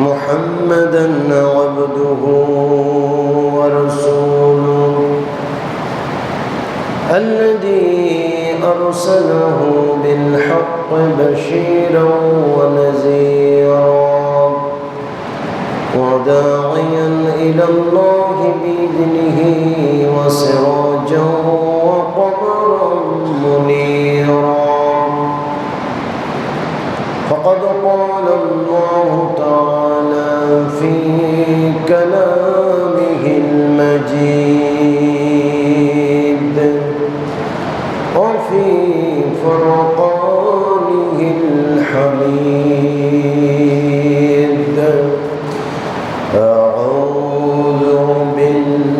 محمدا عبده ورسوله الذي أرسله بالحق بشيرا ونذيرا وداعيا إلى الله بإذنه o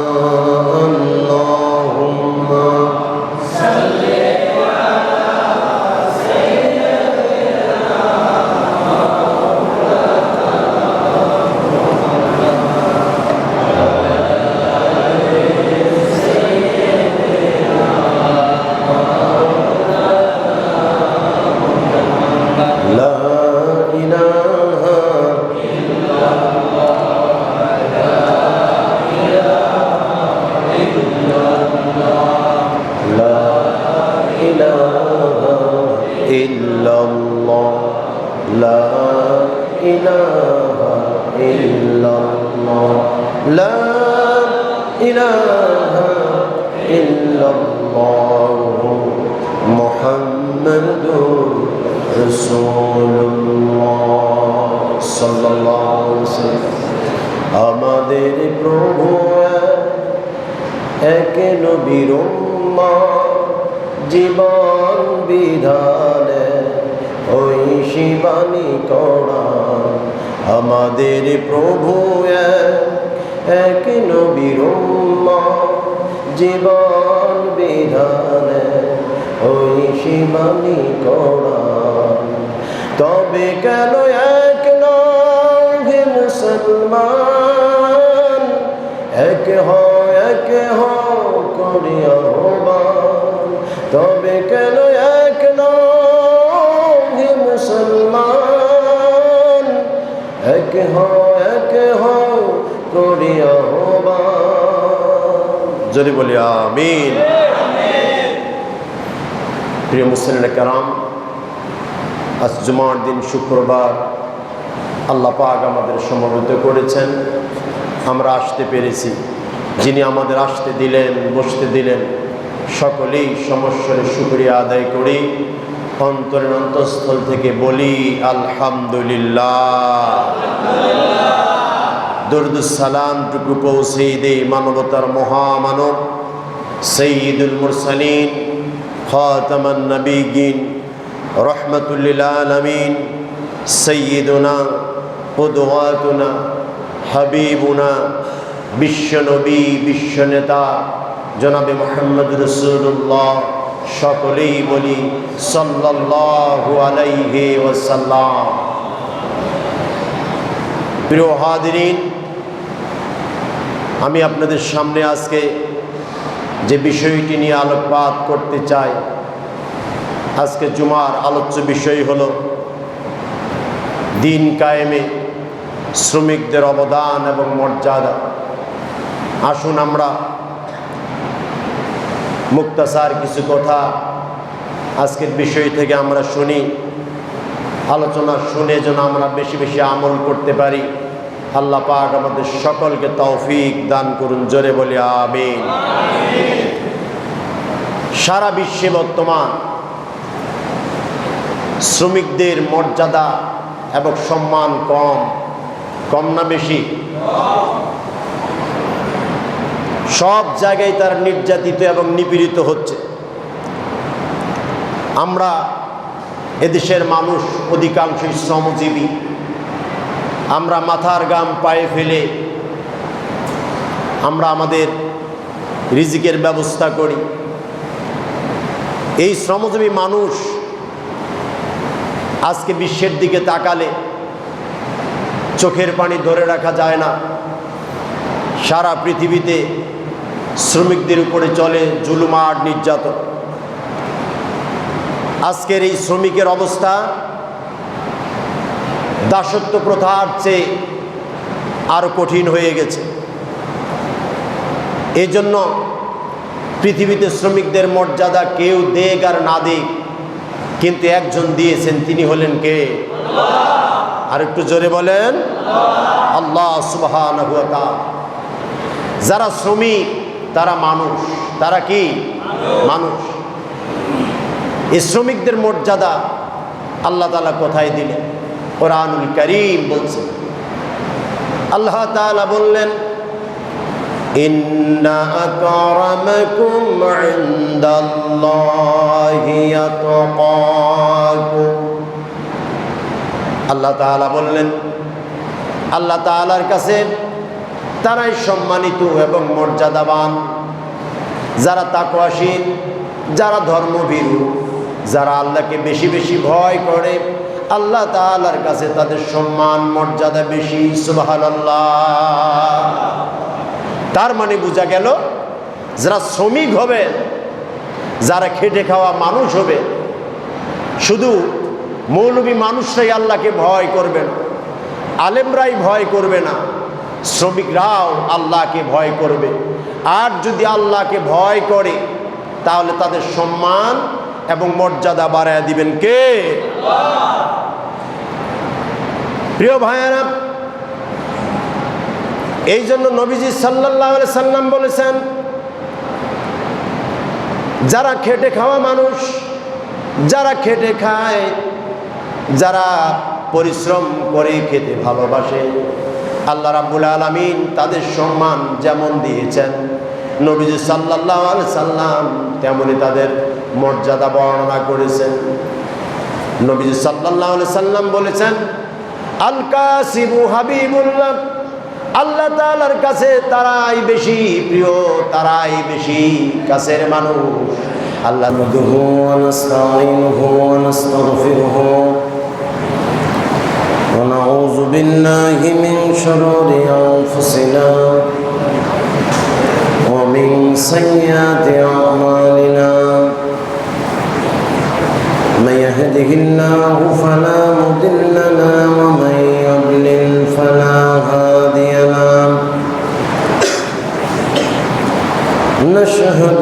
رسول الله صلى الله عليه وسلم আমাদের প্রভু এক নবীর উম্মত, জীবন বিধানে ওই শিবানী করা আমাদের প্রভু এক- এক নবীর উম্মত, জীবন বিধানে ওই শিবানী করা তবে কেন এক নহে মুসলমান? এক হও এক হও করিয়া তবে কেন এক নহে মুসলমান? এক হও এক হও করিয়া যদি বলি আমিন। প্রিয় মুসলিম কারাম আজ জুমার দিন শুক্রবার আল্লাহ পাক আমাদের সমবেত করেছেন। আমরা আসতে পেরেছি। যিনি আমাদের আসতে দিলেন, বসতে দিলেন, সকলেই সমস্যার শুক্রিয়া আদায় করি। অন্তরের অন্তঃস্থল থেকে বলি, আলহামদুলিল্লাহ। দরুদুসালামটুকু পৌঁছে দে মানবতার মহামানব সঈদুল মুরসালিন, খাতামান নবীগিন রহমতুল্লিল আলমিন সৈয়দনা, উদওয়াতুনা, হাবিবুনা, বিশ্বনবী, বিশ্বনেতা, জনাবে মোহাম্মদ রসুল্লাহ সকলেই বলি সাল্লাল্লাহু আলাইহি ওয়াসাল্লাম। আমি আপনাদের সামনে আজকে যে বিষয়টি নিয়ে আলোকপাত করতে চাই আজকে জুমার আলোচ্য বিষয় হলো দিন কায়েমে শ্রমিকদের অবদান এবং মর্যাদা। আসুন আমরা মুক্তাসার কিছু কথা আজকের বিষয় থেকে আমরা শুনি, আলোচনা শুনে যেন আমরা বেশি বেশি আমল করতে পারি। আল্লাহ পাক আমাদের সকলকে তৌফিক দান করুন, জোরে বলি আমিন। সারা বিশ্বে বর্তমান শ্রমিকদের মর্যাদা এবং সম্মান কম কম না বেশি? সব জায়গায় তারা নির্যাতিত এবং নিপীড়িত হচ্ছে। আমরা এদেশের মানুষ অধিকাংশই শ্রমজীবী। আমরা মাথার গাম পায়ে ফেলে আমরা আমাদের রিজিকের ব্যবস্থা করি। এই শ্রমজীবী মানুষ আজকে বিশ্বের দিকে তাকালে চোখের পানি ধরে রাখা যায় না। সারা পৃথিবীতে শ্রমিকদের উপরে চলে জুলুমার নির্যাতন। আজকের এই শ্রমিকের অবস্থা দাসত্ব প্রথার চেয়ে আরও কঠিন হয়ে গেছে। এই জন্য পৃথিবীতে শ্রমিকদের মর্যাদা কেউ দেখ আর না দেখ কিন্তু একজন দিয়েছেন, তিনি হলেন কে? আর একটু জোরে বলেন, আল্লাহ সুবাহ যারা শ্রমিক, তারা মানুষ। তারা কি? মানুষ। এই শ্রমিকদের মর্যাদা আল্লাহ তালা কোথায় দিলেন? কোরআনুল করিম বলছেন। আল্লাহ তালা বললেন إن أكرمكم عند الله يتقاكم আল্লাহ তাআলা বললেন আল্লাহ তাআলার কাছে তারাই সম্মানিত এবং মর্যাদাবান যারা তাকওয়াসীন যারা ধর্মভীরু যারা আল্লাহকে বেশি বেশি ভয় করে আল্লাহ তাআলার কাছে তাদের সম্মান মর্যাদা বেশি সুবহানাল্লাহ তার মানে বোঝা গেল যারা শ্রমিক হবে যারা খেটে খাওয়া মানুষ হবে শুধু মৌলবী মানুষরাই আল্লাহকে ভয় করবে না আলেমরাই ভয় করবে না শ্রমিকরাও আল্লাহকে ভয় করবে। আর যদি আল্লাহকে ভয় করে তাহলে তাদের সম্মান এবং মর্যাদা বাড়ায় দিবেন কে? প্রিয় ভাইয়ারা এই জন্য নবীজি সাল্লাহ সাল্লাম বলেছেন, যারা খেটে খাওয়া মানুষ, যারা খেটে খায়, যারা পরিশ্রম করে খেতে ভালোবাসে, আল্লাহ রাবুল আলমিন তাদের সম্মান যেমন দিয়েছেন, নবীজি সাল্লাহ সাল্লাম তেমনি তাদের মর্যাদা বর্ণনা করেছেন। নবীজি সাল্লাহ সাল্লাম বলেছেন আলকা শিবু হাবিবুল্লাহ আল্লাহ তালার কাছে তারাই বেশি প্রিয় তারাই বেশি কাছের মানুষ আল্লাহ نحمده ونستعينه ونستغفره ونعوذ بالله من شرور أنفسنا ومن سيئات أعمالنا من يهده الله فلا مضل نشهد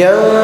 Yeah.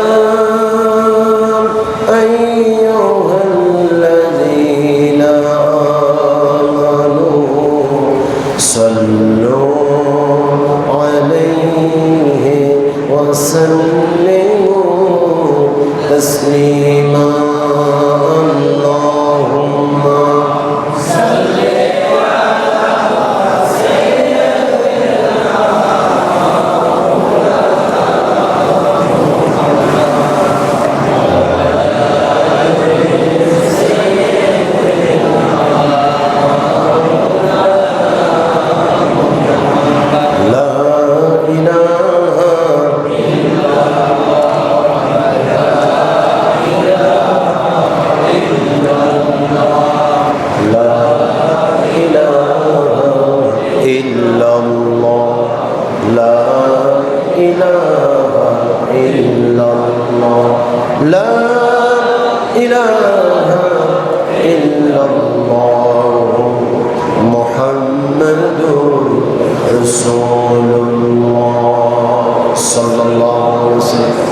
رسول الله صلى الله عليه وسلم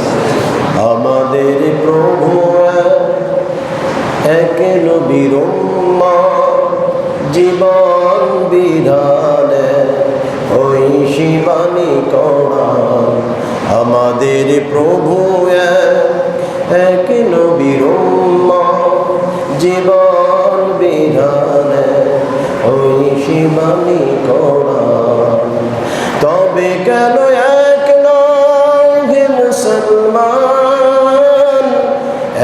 আমাদের প্রভু এক নবীর উম্মত, জীবন বিধানে ওই শিবানী করান আমাদের প্রভু এক, এক নবীর উম্মত, জীবন বিধানে ওই শিবানী করান তবে কেন এক নহে মুসলমান?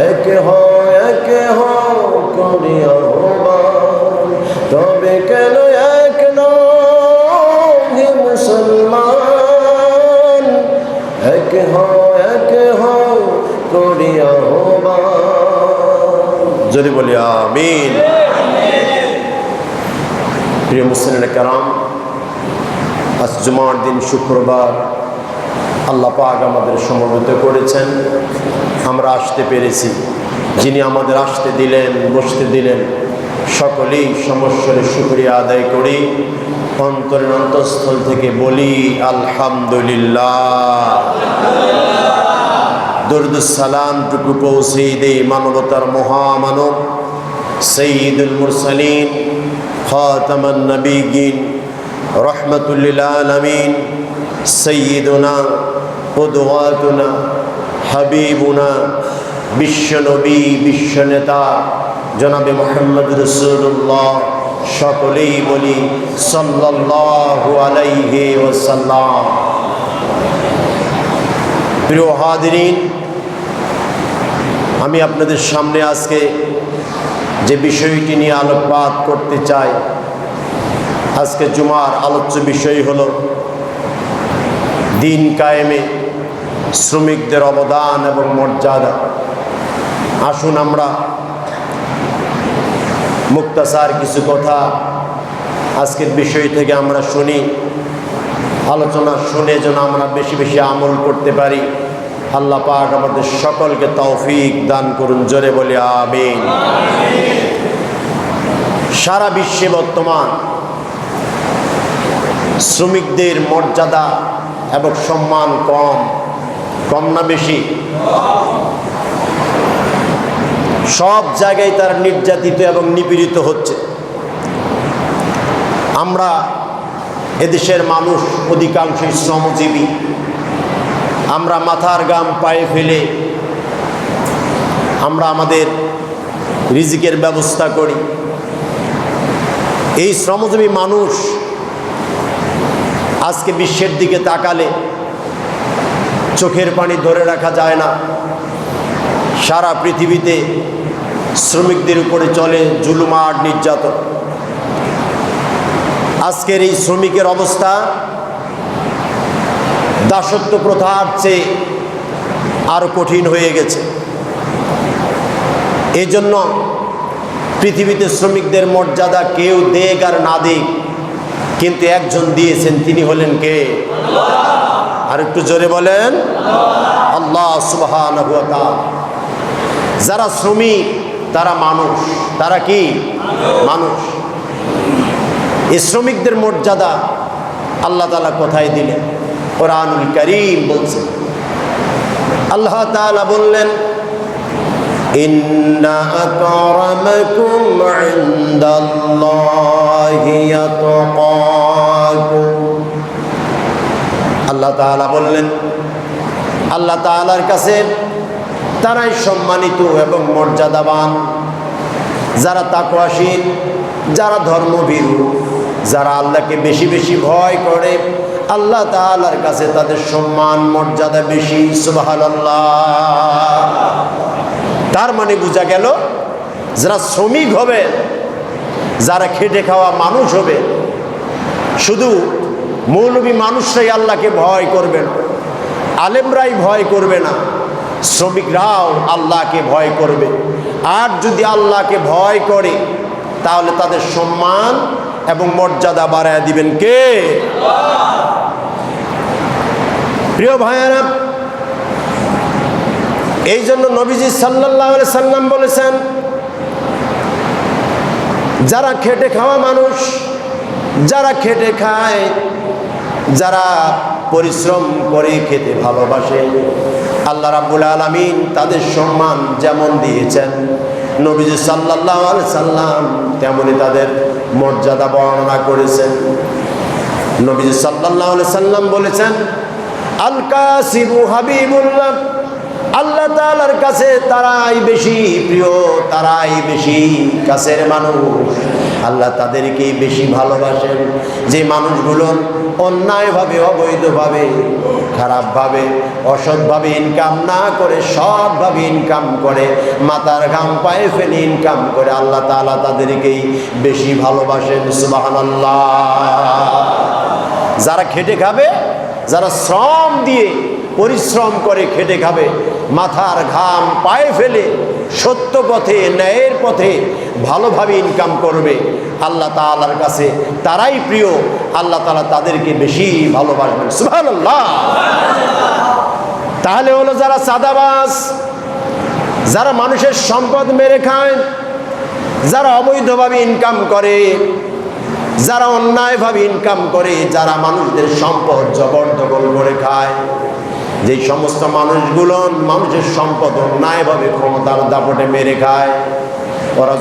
এক হয়, এক হও করি আহ্বান তবে কেন এক নহে মুসলমান? এক হও এক হও করি আহ্বান যদি বলি আমিন। প্রিয় মুসলিম কারাম আজ জুমার দিন শুক্রবার আল্লাহ পাক আমাদের সমবেত করেছেন। আমরা আসতে পেরেছি। যিনি আমাদের আসতে দিলেন, বসতে দিলেন, সকলেই সমস্যার শুক্রিয়া আদায় করি। অন্তরের অন্তঃস্থল থেকে বলি, আলহামদুলিল্লাহ। দুরদুসালামটুকু পৌঁছে দে মানবতার মহামানব, সঈদুল মুরসালিন, খাতামান নবীগিন রহমতুল্লিল আলমিন সৈয়দুনা, উদওয়াতুনা, হাবিবুনা, বিশ্বনবী, বিশ্বনেতা, জনাবে মোহাম্মদ রসুল্লাহ সকলেই বলি সাল্লাল্লাহু আলাইহি প্রিয় হাদিরিন, আমি আপনাদের সামনে আজকে যে বিষয়টি নিয়ে আলোকপাত করতে চাই আজকে জুমার আলোচ্য বিষয় হল দিন কায়েমে শ্রমিকদের অবদান এবং মর্যাদা। আসুন আমরা মুক্তাসার কিছু কথা আজকের বিষয় থেকে আমরা শুনি, আলোচনা শুনে যেন আমরা বেশি বেশি আমল করতে পারি। আল্লাহ পাক আমাদের সকলকে তৌফিক দান করুন, জোরে বলে আমিন। সারা বিশ্বে বর্তমান শ্রমিকদের মর্যাদা এবং সম্মান কম কম না বেশি? সব জায়গায় তারা নির্যাতিত এবং নিপীড়িত হচ্ছে। আমরা এদেশের মানুষ অধিকাংশই শ্রমজীবী। আমরা মাথার গাম পায়ে ফেলে আমরা আমাদের রিজিকের ব্যবস্থা করি। এই শ্রমজীবী মানুষ আজকে বিশ্বের দিকে তাকালে চোখের পানি ধরে রাখা যায় না। সারা পৃথিবীতে শ্রমিকদের উপরে চলে জুলুমার নির্যাতন। আজকের এই শ্রমিকের অবস্থা দাসত্ব প্রথার চেয়ে আরও কঠিন হয়ে গেছে। এই জন্য পৃথিবীতে শ্রমিকদের মর্যাদা কেউ দেখ আর না দেখ কিন্তু একজন দিয়েছেন, তিনি হলেন কে? আর একটু জোরে বলেন। আল্লাহ সুবহান যারা শ্রমিক, তারা মানুষ। তারা কি? মানুষ। এই শ্রমিকদের মর্যাদা আল্লাহ তালা কোথায় দিলেন? কোরআনুল করিম বলছেন। আল্লাহ তাআলা বললেন إن أكرمكم عند الله يتقاكم আল্লাহ তাআলা বললেন, আল্লাহ তাআলার কাছে তারাই সম্মানিত এবং মর্যাদাবান। যারা তাকওয়াশীল, যারা ধর্মভীরু, যারা আল্লাহকে বেশি বেশি ভয় করে, আল্লাহ তাআলার কাছে তাদের সম্মান মর্যাদা বেশি, সুবহানাল্লাহ। তার মানে বোঝা গেল, যারা শ্রমিক হবে, যারা খেটে খাওয়া মানুষ হবে, শুধু মৌলবী মানুষরাই আল্লাহকে ভয় করবে না, আলেমরাই ভয় করবে না, শ্রমিকরাও আল্লাহকে ভয় করবে। আর যদি আল্লাহকে ভয় করে, তাহলে তাদের সম্মান এবং মর্যাদা বাড়ায় দিবেন কে? প্রিয় ভাইয়ারা এই জন্য নবীজি সাল্লাহ সাল্লাম বলেছেন, যারা খেটে খাওয়া মানুষ, যারা খেটে খায়, যারা পরিশ্রম করে খেতে ভালোবাসে, আল্লাহ রাব্বুল আলমিন তাদের সম্মান যেমন দিয়েছেন, নবীজি সাল্লাহ সাল্লাম তেমনি তাদের মর্যাদা বর্ণনা করেছেন। নবীজি সাল্লাহ সাল্লাম বলেছেন আল কাসিবু হাবিবুল্লাহ আল্লাহ তালার কাছে তারাই বেশি প্রিয়, তারাই বেশি কাছের মানুষ। আল্লাহ তাদেরকেই বেশি ভালোবাসেন। যে মানুষগুলো অন্যায়ভাবে, অবৈধভাবে, খারাপভাবে, অসৎভাবে ইনকাম না করে, সৎভাবে ইনকাম করে, মাথার ঘাম পায়ে ফেলে ইনকাম করে, আল্লাহ তাআলা তাদেরকেই বেশি ভালোবাসেন। সুবহানাল্লাহ। যারা খেটে খাবে, যারা শ্রম দিয়ে পরিশ্রম করে খেটে খাবে মাথার ঘাম পায়ে ফেলে সত্য পথে, ন্যায়ের পথে ভালোভাবে ইনকাম করবে। আল্লাহ তাআলার কাছে তারাই প্রিয়। আল্লাহ তাআলা তাদেরকে বেশি ভালোবাসবেন। সুবহানাল্লাহ। তাহলে হলো যারা সাদাবাস যারা মানুষের সম্পদ মেরে খায়, যারা অবৈধভাবে ইনকাম করে, যারা অন্যায়ভাবে ইনকাম করে, যারা মানুষদের সম্পদ জবরদখল করে খায় যে সমস্ত মানুষগুলো মানুষের সম্পদ অন্যায়ভাবে ক্ষমতার দাপটে মেরে খায় ওরা